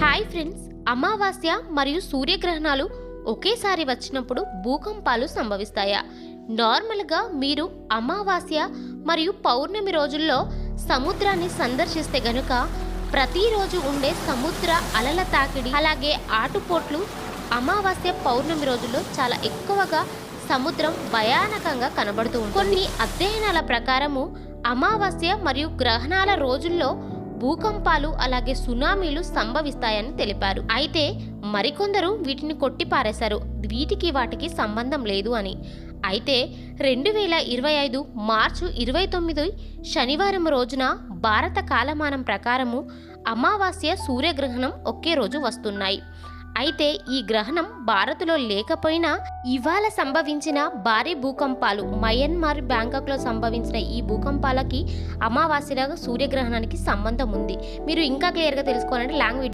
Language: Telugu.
హాయ్ ఫ్రెండ్స్ అమావాస్య మరియు సూర్యగ్రహణాలు ఒకేసారి వచ్చినప్పుడు భూకంపాలు సంభవిస్తాయా? నార్మల్గా మీరు అమావాస్య మరియు పౌర్ణమి రోజుల్లో సముద్రాన్ని సందర్శిస్తే గనుక ప్రతిరోజు ఉండే సముద్ర అలల తాకిడి అలాగే ఆటుపోట్లు అమావాస్య పౌర్ణమి రోజుల్లో చాలా ఎక్కువగా సముద్రం భయానకంగా కనబడుతూ ఉంటుంది. కొన్ని అధ్యయనాల ప్రకారము అమావాస్య మరియు గ్రహణాల రోజుల్లో భూకంపాలు అలాగే సునామీలు సంభవిస్తాయని తెలిపారు. అయితే మరికొందరు వీటిని కొట్టిపారేశారు. వీటికి వాటికి సంబంధం లేదు అని. అయితే రెండు వేల ఇరవై ఐదు మార్చు ఇరవై తొమ్మిది శనివారం రోజున భారత కాలమానం ప్రకారము అమావాస్య సూర్యగ్రహణం ఒకే రోజు వస్తున్నాయి. అయితే ఈ గ్రహణం భారత్లో లేకపోయినా ఇవాళ సంభవించిన భారీ భూకంపాలు మయన్మార్ బ్యాంకాక్లో సంభవించిన ఈ భూకంపాలకి అమావాస్యగా సూర్యగ్రహణానికి సంబంధం ఉంది. మీరు ఇంకా క్లియర్గా తెలుసుకోవాలంటే లాంగ్వేజ్